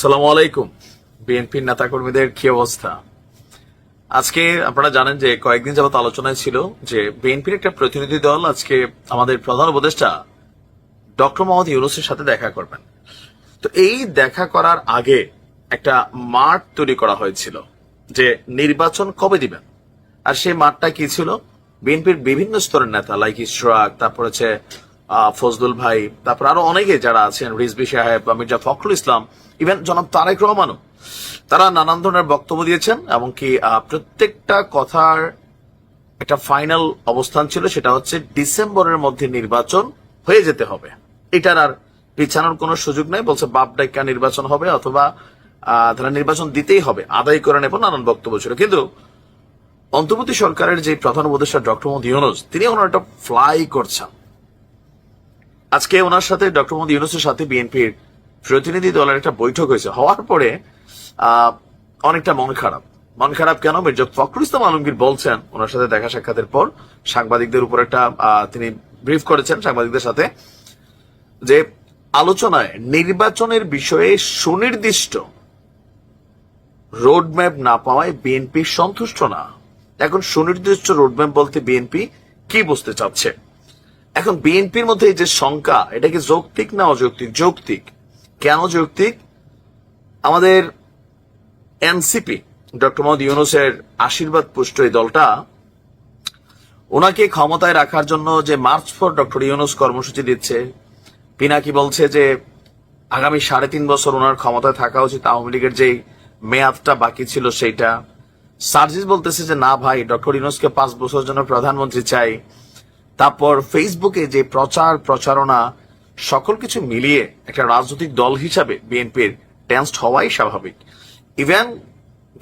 সালাম আলাইকুম। বিএনপির নেতাকর্মীদের কি অবস্থা? আজকে আপনারা জানেন যে কয়েকদিন যাবত আলোচনায় ছিল যে বিএনপির একটা প্রতিনিধি দল আজকে আমাদের প্রধান উপদেষ্টা ডক্টর মোহাম্মদ ইউনুসের সাথে দেখা করবেন। তো এই দেখা করার আগে একটা মাঠ তৈরি করা হয়েছিল যে নির্বাচন কবে দিবেন? আর সেই মাঠটা কি ছিল? বিএনপির বিভিন্ন স্তরের নেতা লাইক ইশরাক, তারপর হচ্ছে ফজলুল ভাই তারপর আরও অনেকে যারা আছেন রিজবি সাহেব বা মির্জা ফখরুল ইসলাম ইভেন জনাব তারেক রহমানও তারা নানান ধরনের বক্তব্য দিয়েছেন এমনকি আহ, প্রত্যেকটা কথার একটা ফাইনাল অবস্থান ছিল সেটা হচ্ছে ডিসেম্বরের মধ্যে নির্বাচন হয়ে যেতে হবে। এটার আর পিছানোর কোনো সুযোগ নাই বলছে বাপ ডাইকা নির্বাচন হবে অথবা ধরেন নির্বাচন দিতেই হবে। আদায় করে নেব নানান বক্তব্য ছিল। কিন্তু অন্তর্বর্তী সরকারের যে প্রধান উপদেষ্টা ডক্টর মোহাম্মদ ইউনুস তিনি এখন একটা ফ্লাই করছেন। আজকে ওনার সাথে ডক্টর মোহাম্মদ ইউনুসের সাথে বিএনপির প্রতিনিধি দলের একটা বৈঠক হয়েছে। হওয়ার পরে অনেকটা মন খারাপ। মন খারাপ কেন? মির্জা ফখরুল ইসলাম আলমগীর বলছেন, ওনার সাথে দেখা সাক্ষাতের পর সাংবাদিকদের উপর একটা তিনি ব্রিফ করেছেন সাংবাদিকদের সাথে, যে আলোচনায় নির্বাচনের বিষয়ে সুনির্দিষ্ট রোডম্যাপ না পাওয়ায় বিএনপি সন্তুষ্ট না। এখন সুনির্দিষ্ট রোডম্যাপ বলতে বিএনপি কি বুঝতে চাচ্ছে? এখন বিএনপির মধ্যে যে শঙ্কা, এটা কি যৌক্তিক না অযৌক্তিক? যৌক্তিক। কেন যৌক্তিক? আমাদের এনসিপি, ডক্টর মোহাম্মদ ইউনুসের আশীর্বাদ পুষ্ট এই দলটা, ওনাকে ক্ষমতায় রাখার জন্য যে মার্চ ফর ডক্টর ইউনুস কর্মসূচি দিচ্ছে, পিনাকি বলছে যে আগামী সাড়ে তিন বছর ওনার ক্ষমতায় থাকা উচিত, আওয়ামী লীগের যে মেয়াদটা বাকি ছিল সেইটা। সার্জিস বলতেছে যে, না ভাই, ডক্টর ইউনুসকে পাঁচ বছর জন্য প্রধানমন্ত্রী চাই। তারপর ফেসবুকে যে প্রচার, প্রচারণা, সকল কিছু মিলিয়ে একটা রাজনৈতিক দল হিসাবে বিএনপির টেন্সড হওয়াই স্বাভাবিক। ইভেন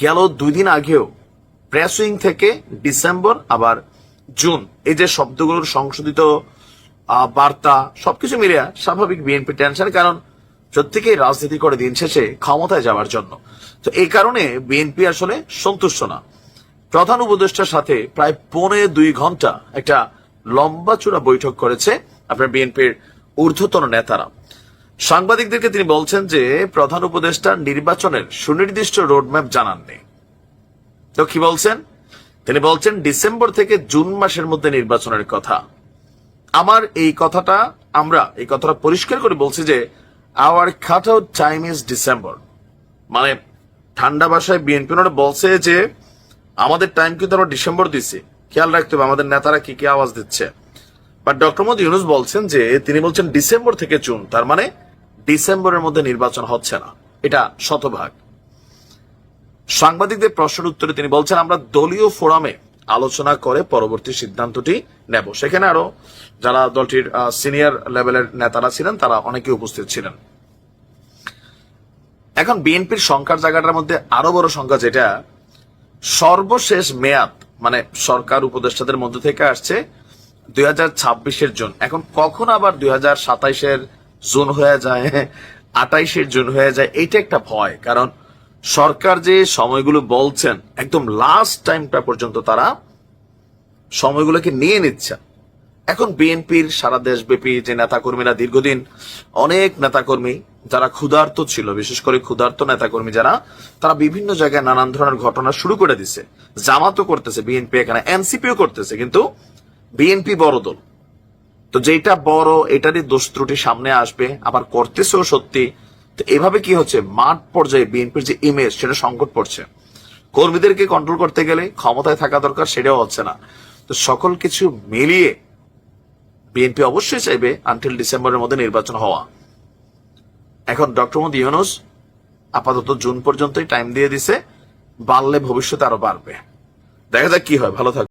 গেল দুই দিন আগেও প্রেস উইং থেকে ডিসেম্বর আবার জুন এই যে শব্দগুলোর সংশোধিত বার্তা, সবকিছু মিলিয়ে স্বাভাবিক বিএনপি টেনশন কারণ প্রত্যেকেই রাজনীতি করে দিন শেষে ক্ষমতায় যাওয়ার জন্য। তো এই কারণে বিএনপি আসলে সন্তুষ্ট না। প্রধান উপদেষ্টার সাথে প্রায় পৌনে দুই ঘণ্টা একটা লম্বা চূড়া বৈঠক করেছে আপনার বিএনপির ঊর্ধ্বতন নেতারা। সাংবাদিকদেরকে তিনি বলছেন যে প্রধান উপদেষ্টা নির্বাচনের সুনির্দিষ্ট রোডম্যাপ জানাননি। তো কি বলছেন? তিনি বলছেন, ডিসেম্বর থেকে জুন মাসের মধ্যে নির্বাচনের কথা। আমার এই কথাটা আমরা, এই কথাটা পরিষ্কার করে বলছি যে our cut out time is December মানে ঠান্ডা ভাষায় বিএনপি বলছে যে, আমাদের টাইম কিন্তু আমরা ডিসেম্বর দিছি। খেয়াল রাখতে হবে, আমাদের নেতারা কি কি আওয়াজ দিচ্ছে। বাট ডক্টর মোদী ইউনুস বলছেন যে, তিনি বলছেন ডিসেম্বর থেকে জুন, তার মানে ডিসেম্বরের মধ্যে নির্বাচন হচ্ছে না। এটা শতভাগ। সাংবাদিকদের প্রশ্নের উত্তরে তিনি বলছেন, আমরা দলীয় ফোরামে আলোচনা করে পরবর্তী সিদ্ধান্তটি নেব। সেখানে আরও যারা দলটির সিনিয়র লেভেলের নেতারা ছিলেন, তারা অনেকে উপস্থিত ছিলেন। এখন বিএনপির সংখ্যার জায়গাটার মধ্যে আরও বড় সংখ্যা যেটা, সর্বশেষ মেয়াদ মানে সরকার উপদেষ্টাদের মধ্য থেকে আসছে দুই হাজার ছাব্বিশের জুন। এখন কখন আবার দুই হাজার সাতাইশের জুন হয়ে যায়, আটাইশের জুন হয়ে যায়, এইটা একটা ভয়। কারণ সরকার যে সময়গুলো বলছেন, একদম লাস্ট টাইমটা পর্যন্ত তারা সময়গুলোকে নিয়ে নিচ্ছে। এখন বিএনপির সারা দেশব্যাপী যে নেতাকর্মীরা দীর্ঘদিন অনেক নেতাকর্মী যারা ক্ষুধার্ত ছিল, বিশেষ করে ক্ষুধার্ত নেতাকর্মী যারা, তারা বিভিন্ন জায়গায় নানান ধরনের ঘটনা শুরু করে দিছে। জামাতও করতেছে বিএনপি এখানে এনসিপিও করতেছে, কিন্তু বিএনপি বড় দল। তো যেটা বড়, এটারই দোষ ত্রুটি সামনে আসবে, আবার করতেছেও সত্যি। তো এভাবে কি হচ্ছে? মাঠ পর্যায়ে বিএনপির যে ইমেজ সেটা সংকট পড়ছে। কর্মীদেরকে কন্ট্রোল করতে গেলে ক্ষমতায় থাকা দরকার, সেটাও হচ্ছে না। তো সকল কিছু মিলিয়ে বিএনপি অবশ্যই চাইবে আনটিল ডিসেম্বরের মধ্যে নির্বাচন হওয়া। এখন ডক্টর মোদী ইউনুস আপাতত জুন পর্যন্তই টাইম দিয়ে দিছে, বাড়লে ভবিষ্যতে আরও বাড়বে। দেখা যাক কি হয়, ভালো থাকবে